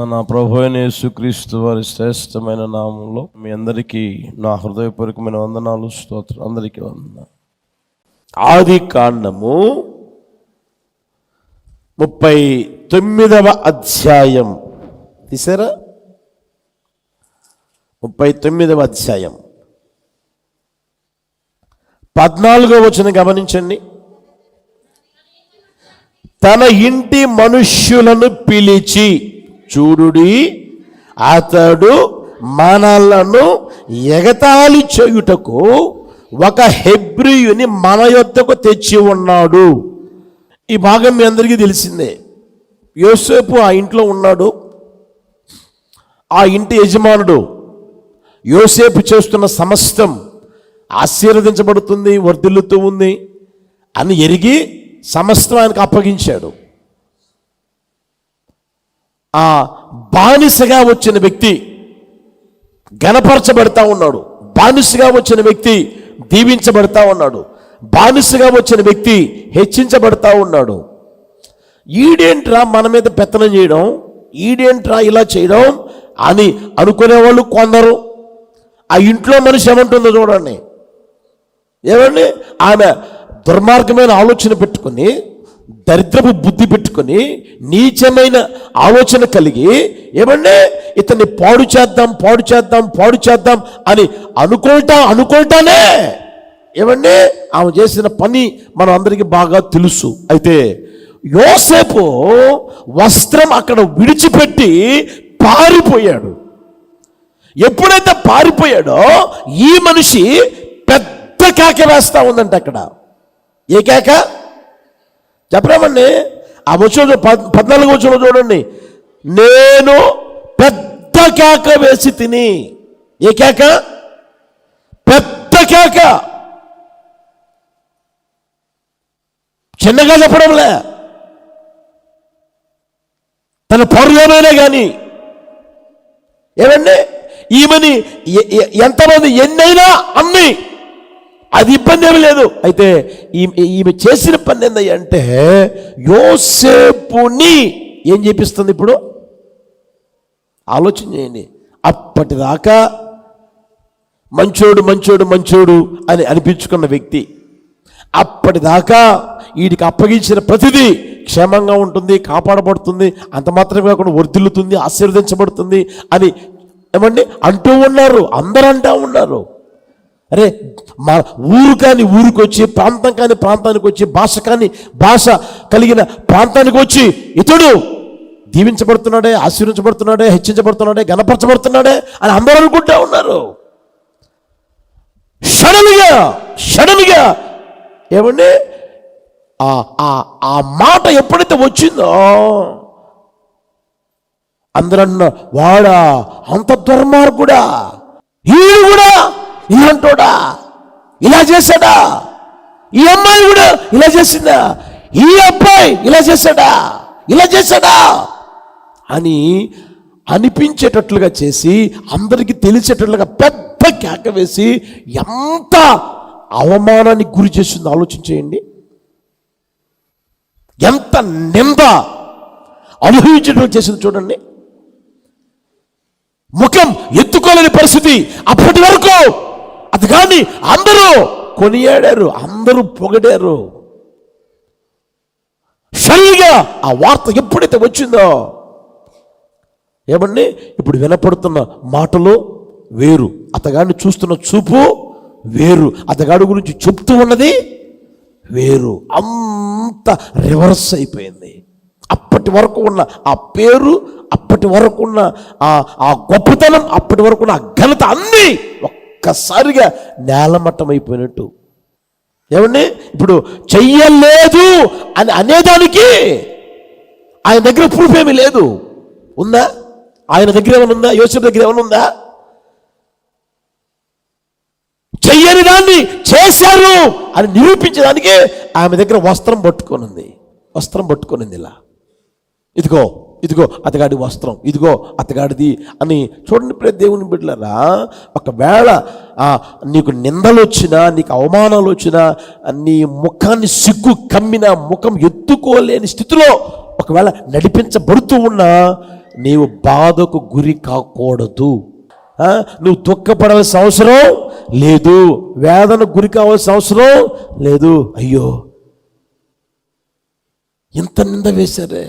మన ప్రభు అయిన యేసుక్రీస్తు వారి శ్రేష్టమైన నామంలో మీ అందరికీ నా హృదయపూర్వకమైన వందనాలు స్తోత్రం అందరికీ వందన ఆది కాండము ముప్పై తొమ్మిదవ అధ్యాయం. తీసారా? ముప్పై తొమ్మిదవ అధ్యాయం. పద్నాలుగో వచ్చిన గమనించండి. తన ఇంటి మనుష్యులను పిలిచి చూడుడి అతడు మనలను ఎగతాళి చేయుటకు ఒక హెబ్రియుని మన యొద్దకు తెచ్చి ఉన్నాడు. ఈ భాగం మీ అందరికీ తెలిసిందే. యోసేపు ఆ ఇంట్లో ఉన్నాడు. ఆ ఇంటి యజమానుడు యోసేపు చేస్తున్న సమస్తం ఆశీర్వదించబడుతుంది వర్ధిల్లుతూ ఉంది అని ఎరిగి సమస్తం ఆయనకు అప్పగించాడు. ఆ బానిసగా వచ్చిన వ్యక్తి గణపరచబడతా ఉన్నాడు. బానిసగా వచ్చిన వ్యక్తి దీవించబడతా ఉన్నాడు. బానిసగా వచ్చిన వ్యక్తి హెచ్చించబడతా ఉన్నాడు. ఈడేంట్రా మన మీద పెత్తనం చేయడం? ఈడేంట్రా ఇలా చేయడం? అని అనుకునేవాళ్ళు కొందరు. ఆ ఇంట్లో మనిషి ఏమంటుందో చూడండి. ఏమండి? ఆమె దుర్మార్గమైన ఆలోచన పెట్టుకొని దరిద్రపు బుద్ధి పెట్టుకొని నీచమైన ఆలోచన కలిగి ఏమంటే ఇతన్ని పాడు చేద్దాం పాడు చేద్దాం పాడు చేద్దాం అని అనుకుంటా అనుకుంటానే ఏమంటే ఆమె చేసిన పని మనం అందరికీ బాగా తెలుసు. అయితే యోసేపు వస్త్రం అక్కడ విడిచిపెట్టి పారిపోయాడు. ఎప్పుడైతే పారిపోయాడో ఈ మనిషి పెద్ద కేక వేస్తా ఉందంట అక్కడ. ఏ కేక? చెప్పరామండి. ఆ వచ్చిన పద్నాలుగు వచ్చిన చూడండి. నేను పెద్ద కేక వేసి తిని ఏ కేక? పెద్ద కేక. చిన్నగా చెప్పడంలే. తన పౌర్యమైనా కానీ ఏమండి? ఈమెని ఎంతమంది ఎన్నైనా అన్నీ అది ఇబ్బంది ఏమి లేదు. అయితే ఈమె ఈమె చేసిన పని ఏంది అంటే యోసేపుని ఏం చేపిస్తుంది ఇప్పుడు? ఆలోచన చేయండి. అప్పటిదాకా మంచోడు మంచోడు మంచోడు అని అనిపించుకున్న వ్యక్తి. అప్పటిదాకా వీడికి అప్పగించిన ప్రతిదీ క్షేమంగా ఉంటుంది కాపాడబడుతుంది అంత మాత్రమే కాకుండా వర్ధిల్లుతుంది ఆశీర్వదించబడుతుంది అని ఏమండి? అంటూ ఉన్నారు. అందరూ అంటూ ఉన్నారు. అరే మా ఊరు కాని ఊరికి వచ్చి ప్రాంతం కాని ప్రాంతానికి వచ్చి భాష కాని భాష కలిగిన ప్రాంతానికి వచ్చి ఇతడు దీవించబడుతున్నాడే ఆశీర్వించబడుతున్నాడే హెచ్చించబడుతున్నాడే గణపరచబడుతున్నాడే అని అందరూ అనుకుంటా ఉన్నారు. సడన్గా సడన్గా ఏమండి? ఆ ఆ ఆ మాట ఎప్పుడైతే వచ్చిందో అందరన్న వాడా అంత దుర్మార్గుడా ఈడు కూడా ఇలాంటోడా? ఇలా చేశాడా? ఈ అమ్మాయి కూడా ఇలా చేసిందా? ఈ అబ్బాయి ఇలా చేశాడా? ఇలా చేశాడా? అని అనిపించేటట్లుగా చేసి అందరికీ తెలిసేటట్లుగా పెద్ద కేక వేసి ఎంత అవమానానికి గురి చేసిందో ఆలోచించేయండి ఎంత నింద అనుభవించేటట్లు చేసింది చూడండి. ముఖం ఎత్తుకోలేని పరిస్థితి అప్పటి వరకు అది కానీ అందరూ కొనియాడారు అందరూ పొగడారు. సరిగా ఆ వార్త ఎప్పుడైతే వచ్చిందో ఏమండి? ఇప్పుడు వినపడుతున్న మాటలు వేరు అతగాడిని చూస్తున్న చూపు వేరు అతగాడి గురించి చెప్తూ ఉన్నది వేరు. అంత రివర్స్ అయిపోయింది. అప్పటి వరకు ఉన్న ఆ పేరు అప్పటి వరకు ఉన్న ఆ ఆ గొప్పతనం అప్పటి వరకు ఉన్న ఆ ఘనత అన్నీ ఒక్కసారిగా నేలమట్టమైపోయినట్టు ఏమండి? ఇప్పుడు చెయ్యలేదు అని అనేదానికి ఆయన దగ్గర ప్రూఫ్ ఏమీ లేదు. ఉందా? ఆయన దగ్గర ఏమైనా ఉందా? యోసేపు దగ్గర ఏమైనా ఉందా? చెయ్యని దాన్ని చేశారు అని నిరూపించడానికి ఆమె దగ్గర వస్త్రం పట్టుకొనుంది వస్త్రం పట్టుకొనింది ఇలా. ఇదిగో ఇదిగో అతగాడి వస్త్రం ఇదిగో అతగాడిది అని చూడండి ప్రే దేవుని బిడ్డలరా ఒకవేళ నీకు నిందలు వచ్చినా నీకు అవమానాలు వచ్చినా నీ ముఖాన్ని సిగ్గు కమ్మిన ముఖం ఎత్తుకోలేని స్థితిలో ఒకవేళ నడిపించబడుతూ ఉన్నా నీవు బాధకు గురి కాకూడదు. నువ్వు దుఃఖపడాల్సిన అవసరం లేదు వేదన గురి కావాల్సిన అవసరం లేదు. అయ్యో ఎంత నింద వేశారే.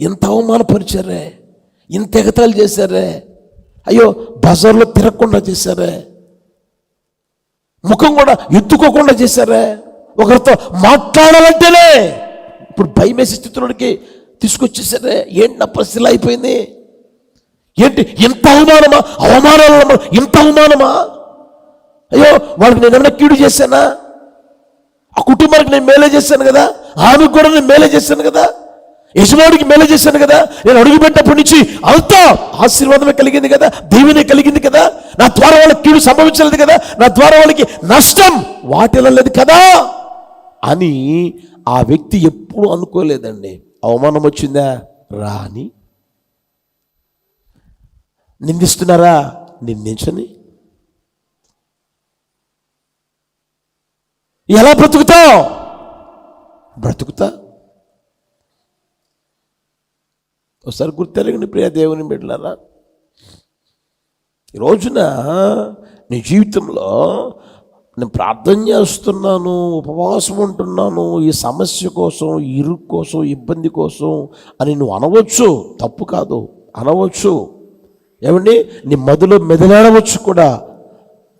ఇంత అవమానపరిచారే? ఇంత ఎగతాలు చేశారే? అయ్యో బజార్లో తిరగకుండా చేశారే? ముఖం కూడా ఎత్తుకోకుండా చేశారే? ఒకరితో మాట్లాడాలంటేనే ఇప్పుడు భయం వేసే స్థితిలోనికి తీసుకొచ్చేసారే ఏంటి నా పరిస్థితి? అయిపోయింది. ఏంటి? ఇంత అవమానమా? అవమానాలు ఇంత అవమానమా? అయ్యో వాళ్ళకి నేను ఏమైనా కీడు చేశానా? ఆ కుటుంబానికి నేను మేలే చేశాను కదా? ఆమెకు కూడా నేను మేలే చేశాను కదా? యజమానికి మేలే చేశాను కదా. నేను అడుగుపెట్టినప్పటి నుంచి అంతా ఆశీర్వాదమే కలిగింది కదా దీవెనే కలిగింది కదా. నా ద్వారా వాళ్ళకి కీడు సంభవించలేదు కదా. నా ద్వారా వాళ్ళకి నష్టం వాటిల్లలేదు కదా అని ఆ వ్యక్తి ఎప్పుడు అనుకోలేదండి. అవమానం వచ్చిందా? రాని. నిందిస్తున్నారా? నిందించని. ఎలా బ్రతుకుతావు? బ్రతుకుతా? ఒకసారి గుర్తెరగండి ప్రియ దేవుని బిడ్డలారా. ఈ రోజున నీ జీవితంలో నేను ప్రార్థన చేస్తున్నాను ఉపవాసం ఉంటున్నాను ఈ సమస్య కోసం ఈ ఇరుకు కోసం ఇబ్బంది కోసం అని నువ్వు అనవచ్చు. తప్పు కాదు అనవచ్చు. ఏమండి? నీ మదిలో మెదలాడవచ్చు కూడా.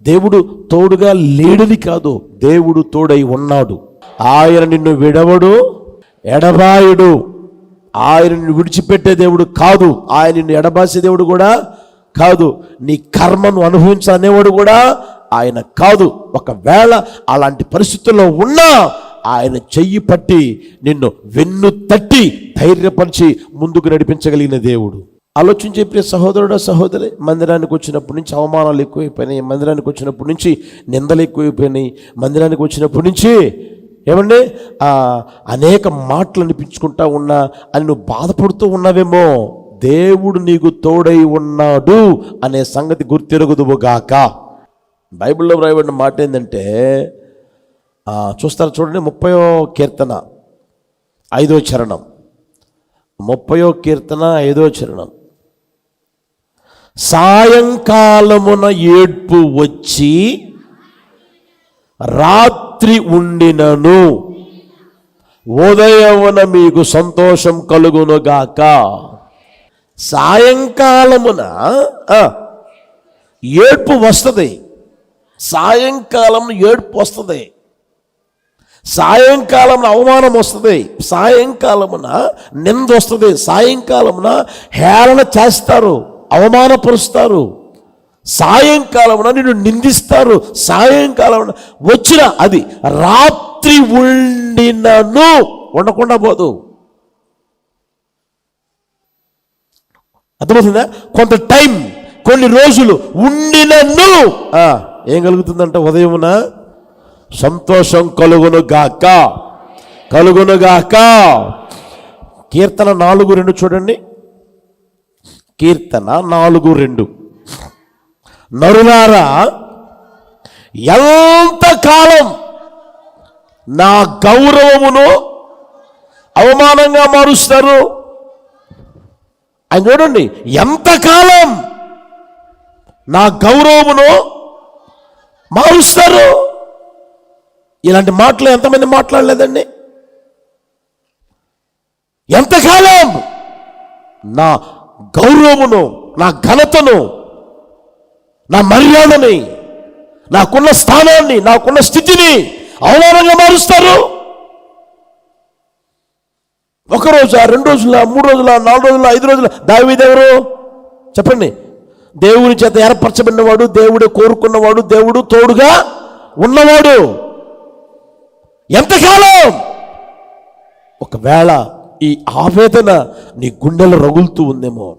దేవుడు తోడుగా లేడని కాదు దేవుడు తోడై ఉన్నాడు. ఆయన నిన్ను విడవడు ఎడబాయుడు. ఆయన విడిచిపెట్టే దేవుడు కాదు. ఆయన నిన్ను ఎడబాసే దేవుడు కూడా కాదు. నీ కర్మను అనుభవించనేవాడు కూడా ఆయన కాదు. ఒకవేళ అలాంటి పరిస్థితుల్లో ఉన్నా ఆయన చెయ్యి పట్టి నిన్ను వెన్ను తట్టి ధైర్యపరిచి ముందుకు నడిపించగలిగిన దేవుడు. ఆలోచన ప్రియ సహోదరుడు సహోదరి మందిరానికి వచ్చినప్పటి నుంచి అవమానాలు ఎక్కువైపోయినాయి. మందిరానికి వచ్చినప్పటి నుంచి నిందలు ఎక్కువైపోయినాయి. మందిరానికి వచ్చినప్పటి నుంచి ఏమండి? అనేక మాటలు అనిపించుకుంటా ఉన్నా అని నువ్వు బాధపడుతూ ఉన్నావేమో దేవుడు నీకు తోడై ఉన్నాడు అనే సంగతి గుర్తిరగదువుగాక. బైబిల్లో వ్రాయబడిన మాట ఏంటంటే చూస్తారు చూడండి ముప్పయో కీర్తన ఐదో చరణం. ముప్పయో కీర్తన ఐదో చరణం. సాయంకాలమున ఏడ్పు వచ్చి రాత్రి ఉండినను. ఉదయమున మీకు సంతోషం కలుగునుగాక. సాయంకాలమున ఏడ్పు వస్తుంది. సాయంకాలం ఏడ్పు వస్తుంది. సాయంకాలం అవమానం వస్తుంది. సాయంకాలమున నింద వస్తుంది. సాయంకాలమున హేళన చేస్తారు. అవమానపరుస్తారు. సాయంకాలమున నిన్ను నిందిస్తారు. సాయంకాలం వచ్చిన అది రాత్రి ఉండినను ఉండకుండా పోదు. అర్థమవుతుందా? కొంత టైం కొన్ని రోజులు ఉండినను. ఏం కలుగుతుందంట ఉదయమున? సంతోషం కలుగును గాక. కలుగును గాక. కీర్తన నాలుగు రెండు చూడండి. కీర్తన నాలుగు రెండు. నరులారా ఎంతకాలం నా గౌరవమును అవమానంగా మారుస్తారు? అని చూడండి ఎంతకాలం నా గౌరవమును మారుస్తారు? ఇలాంటి మాటలు ఎంతమంది మాట్లాడలేదండి? ఎంతకాలం నా గౌరవమును నా ఘనతను నా మర్యాదని నాకున్న స్థానాన్ని నాకున్న స్థితిని అవమానంగా మారుస్తారు. ఒక రోజు రెండు రోజుల మూడు రోజుల నాలుగు రోజుల ఐదు రోజుల దావీదెవరు చెప్పండి. దేవుని చేత ఏర్పరచబడినవాడు దేవుడే కోరుకున్నవాడు దేవుడు తోడుగా ఉన్నవాడు. ఎంతకాలం? ఒకవేళ ఈ ఆవేదన నీ గుండెలో రగులుతూ ఉందేమో.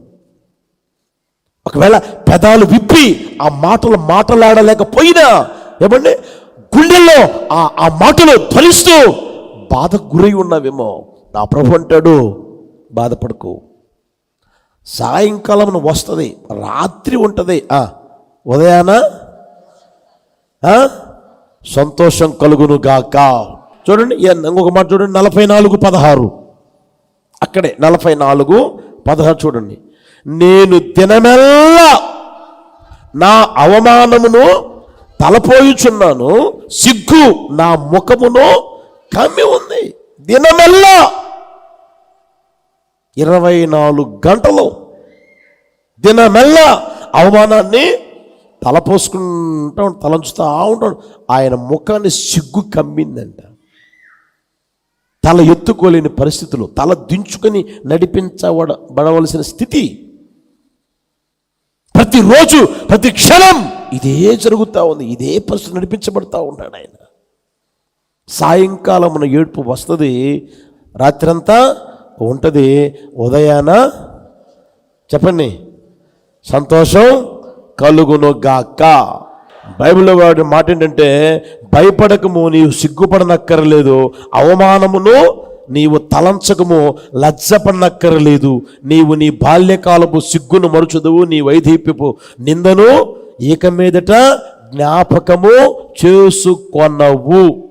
ఒకవేళ పెదాలు విప్పి ఆ మాటలు మాటలాడలేకపోయినా ఏమండి? గుండెల్లో ఆ ఆ మాటలు ధ్వనిస్తూ బాధకు గురై ఉన్నావేమో. నా ప్రభు అంటాడు బాధపడుకో. సాయంకాలం వస్తుంది రాత్రి ఉంటుంది. ఆ, ఉదయాన? సంతోషం కలుగును గాక. చూడండి ఇంకొక మాట చూడండి నలభై నాలుగు పదహారు. అక్కడే నలభై నాలుగు పదహారు చూడండి. నేను దినమెల్లా నా అవమానమును తలపోయుచున్నాను. సిగ్గు నా ముఖమును కమ్మి ఉంది. దినమెల్లా ఇరవై నాలుగు గంటలు దినమెల్లా అవమానాన్ని తలపోసుకుంటా ఉంటాడు, తలంచుతా ఉంటాడు. ఆయన ముఖాన్ని సిగ్గు కమ్మిందంట. తల ఎత్తుకోలేని పరిస్థితులు తల దించుకొని నడిపించబడ బడవలసిన స్థితి ప్రతిరోజు ప్రతి క్షణం ఇదే జరుగుతూ ఉంది ఇదే పరిస్థితి నడిపించబడతా ఉంటాడు ఆయన. సాయంకాలమున ఏడుపు వస్తుంది రాత్రంతా ఉంటుంది ఉదయాన చెప్పండి సంతోషం కలుగును గాక బైబిల్లో వాడి మాట ఏంటంటే భయపడకము నీవు సిగ్గుపడనక్కర్లేదు అవమానమును నీవు తలంచకము లజ్జపన్నక్కరలేదు. నీవు నీ బాల్యకాలపు సిగ్గును మరుచుదువు నీ వైదీప్యపు నిందను ఇక మీదట జ్ఞాపకము చేసుకొనవు.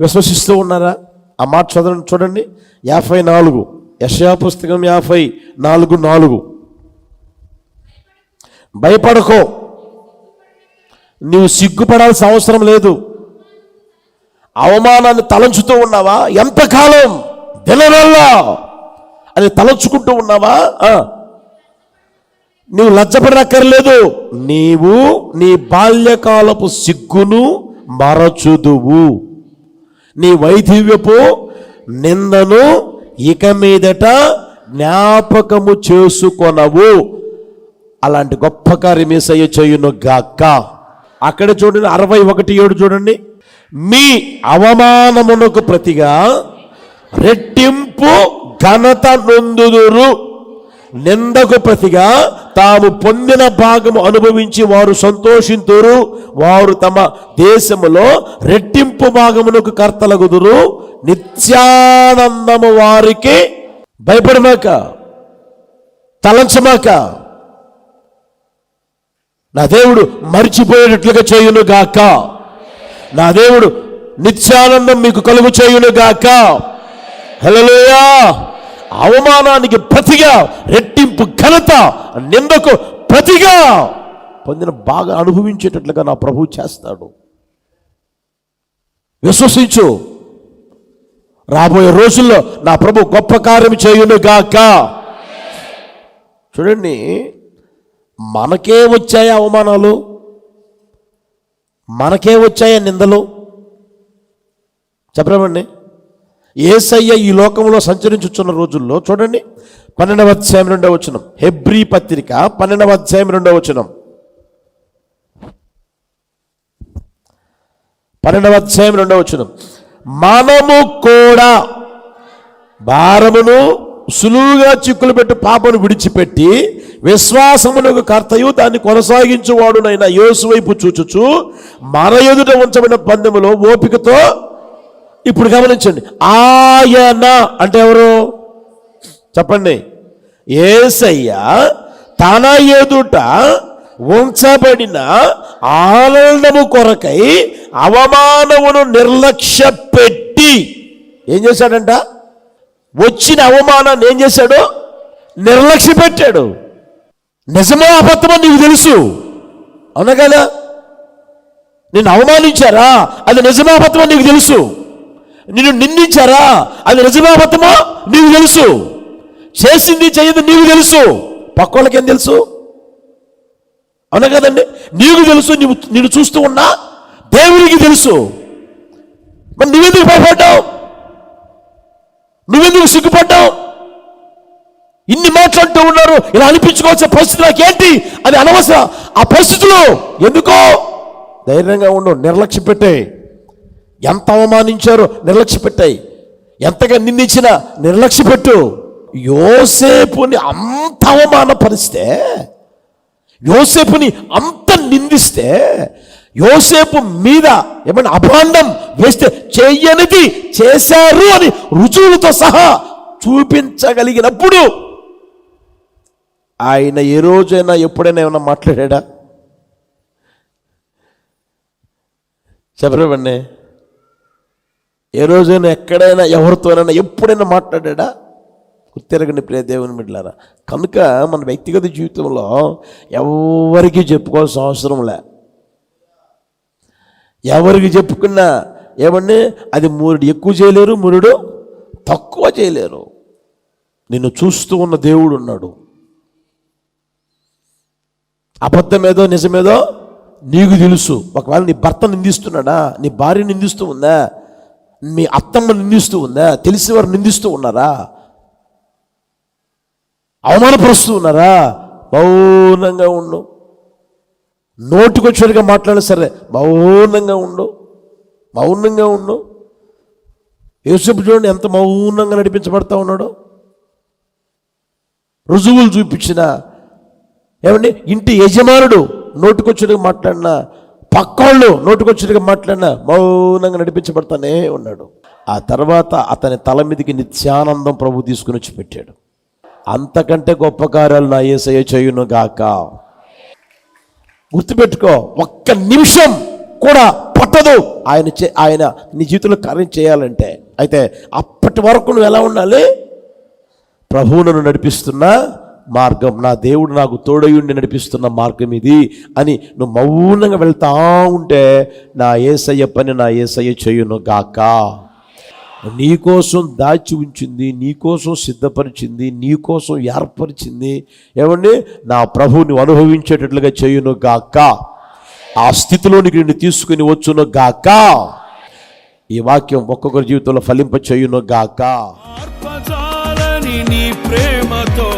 విశ్వసిస్తూ ఉన్నారా? ఆ మాట చదవండి చూడండి. యాభై నాలుగు. యశయా పుస్తకం యాభై నాలుగు నాలుగు. భయపడకో. నీవు సిగ్గుపడాల్సిన అవసరం లేదు. అవమానాన్ని తలంచుతూ ఉన్నావా? ఎంతకాలం? దినవల్లా అని తలంచుకుంటూ ఉన్నావా? నువ్వు నీవు నీవు నీ బాల్యకాలపు సిగ్గును మరచుదువు. నీ వైధవ్యపు నిందను ఇక మీదట జ్ఞాపకము చేసుకొనవు. అలాంటి గొప్ప కార్యం ఏసయ్య చేయును గాక అక్కడ చూడండి అరవై ఒకటి ఏడు చూడండి. మీ అవమానమునకు ప్రతిగా రెట్టింపు ఘనత నొందుదురు. నిందకు ప్రతిగా తాము పొందిన భాగము అనుభవించి వారు సంతోషింతురు. వారు తమ దేశములో రెట్టింపు భాగమునకు కర్తలగుదురు. నిత్యానందము వారికి భయపడమాక తలంచమాక. నా దేవుడు మర్చిపోయేటట్లుగా చేయును గాక నా దేవుడు నిత్యానందం మీకు కలుగు చేయును గాక హలోయా అవమానానికి ప్రతిగా రెట్టింపు ఘనత నిందకు ప్రతిగా పొందిన బాగా అనుభవించేటట్లుగా నా ప్రభు చేస్తాడు. విశ్వసించు. రాబోయే రోజుల్లో నా ప్రభు గొప్ప కార్యం చేయును గాక చూడండి మనకే వచ్చాయి అవమానాలు. మనకే వచ్చాయా నిందలు? చెప్పరామండి. ఏసయ్య ఈ లోకంలో సంచరించుచున్న రోజుల్లో చూడండి పన్నెండవ అధ్యాయం రెండవ వచనం. హెబ్రీ పత్రిక పన్నెండవ అధ్యాయం రెండవ వచనం. పన్నెండవ అధ్యాయం రెండవ వచనం. మనము కూడా భారమును సులువుగా చిక్కులు పెట్టి పాపను విడిచిపెట్టి విశ్వాసమునకు కర్తయు దాన్ని కొనసాగించువాడునైన యోసు వైపు చూచుచు మన ఎదుట ఉంచబడిన పందెములో ఓపికతో ఇప్పుడు గమనించండి. ఆయన అంటే ఎవరు? చెప్పండి. ఏసయ్య తన ఎదుట ఉంచబడిన ఆనందము కొరకై అవమానమును నిర్లక్ష్య పెట్టి ఏం చేశాడంట? వచ్చిన అవమానాన్ని ఏం చేశాడు? నిర్లక్ష్య పెట్టాడు నిజమో అబద్ధమో నీకు తెలుసు? అవునా కదా నిన్ను అవమానించారా? అది నిజమో నీకు తెలుసు? నిన్ను నిందించారా? అది నిజమో నీకు తెలుసు? చేసింది చేయదు నీకు తెలుసు? పక్కోళ్ళకి ఏం తెలుసు? అవునా కదండి నీకు తెలుసు నీవు నేను చూస్తూ ఉన్నా? దేవునికి తెలుసు. మరి నువ్వెందుకు భయపడ్డావు నువ్వెందుకు సిగ్గుపడ్డావు ఇన్ని ఉన్నారు. ఇలా అనిపించుకోవాల్సిన పరిస్థితి నాకేంటి? అది అనవసరం. ఆ పరిస్థితులు ఎందుకో ధైర్యంగా ఉండు నిర్లక్ష్య పెట్టాయి ఎంత అవమానించారో నిర్లక్ష్య పెట్టాయి. ఎంతగా నిందించినా నిర్లక్ష్య పెట్టు. యోసేపుని అంత అవమానపరిస్తే యోసేపుని అంత నిందిస్తే యోసేపు మీద ఏమైనా అభాండం వేస్తే చెయ్యనిది చేశారు అని రుజువులతో సహా చూపించగలిగినప్పుడు ఆయన ఏ రోజైనా ఎప్పుడైనా ఏమైనా మాట్లాడా చెప్పరేవండి ఏ రోజైనా ఎక్కడైనా ఎవరితోనైనా ఎప్పుడైనా మాట్లాడా గుర్తెరగని ప్రియ దేవుని బిడ్డలారా. కనుక మన వ్యక్తిగత జీవితంలో ఎవరికి చెప్పుకోవాల్సిన అవసరం లే. ఎవరికి చెప్పుకున్నా ఏమండి? అది మూరుడు ఎక్కువ చేయలేరు మూరుడు తక్కువ చేయలేరు. నిన్ను చూస్తూ ఉన్న దేవుడు ఉన్నాడు. అబద్ధమేదో నిజమేదో నీకు తెలుసు. ఒకవేళ నీ భర్త నిందిస్తున్నాడా? నీ భార్య నిందిస్తూ ఉందా? మీ అత్తమ్మ నిందిస్తూ ఉందా? తెలిసినవారు నిందిస్తూ ఉన్నారా? అవమానపరుస్తూ ఉన్నారా? మౌనంగా ఉండు. నోటికొచ్చేట్టుగా మాట్లాడిన సరే మౌనంగా ఉండు. మౌనంగా ఉండు. యేసుపు చూడండి ఎంత మౌనంగా నడిపించబడతా ఉన్నాడు. రుజువులు చూపించిన ఏమండి? ఇంటి యజమానుడు నోటికొచ్చినట్టుగా మాట్లాడినా పక్కోళ్ళు నోటికొచ్చినట్టుగా మాట్లాడినా మౌనంగా నడిపించబడతానే ఉన్నాడు. ఆ తర్వాత అతని తల మీదకి నిత్యానందం ప్రభు తీసుకుని వచ్చి పెట్టాడు. అంతకంటే గొప్ప కార్యాలు నా ఏసయ్య చేయును గాక. గుర్తుపెట్టుకో ఒక్క నిమిషం కూడా పట్టదు ఆయన చే ఆయన నీ జీవితంలో కార్యం చేయాలంటే. అయితే అప్పటి వరకు నువ్వు ఎలా ఉండాలి? ప్రభువు నన్ను మార్గం. నా దేవుడు నాకు తోడయుండి నడిపిస్తున్న మార్గం ఇది అని నువ్వు మౌనంగా వెళ్తా ఉంటే నా ఏసయ్య పని నా ఏసయ్య చేయును గాక. నీకోసం దాచి ఉంచింది నీకోసం సిద్ధపరిచింది నీకోసం ఏర్పరిచింది ఏమండి? నా ప్రభు నువ్వు అనుభవించేటట్లుగా చేయును గాక. ఆ స్థితిలోనికి నిన్ను తీసుకుని వచ్చును గాక. ఈ వాక్యం ఒక్కొక్కరి జీవితంలో ఫలింప చేయును గాక నీ ప్రేమతో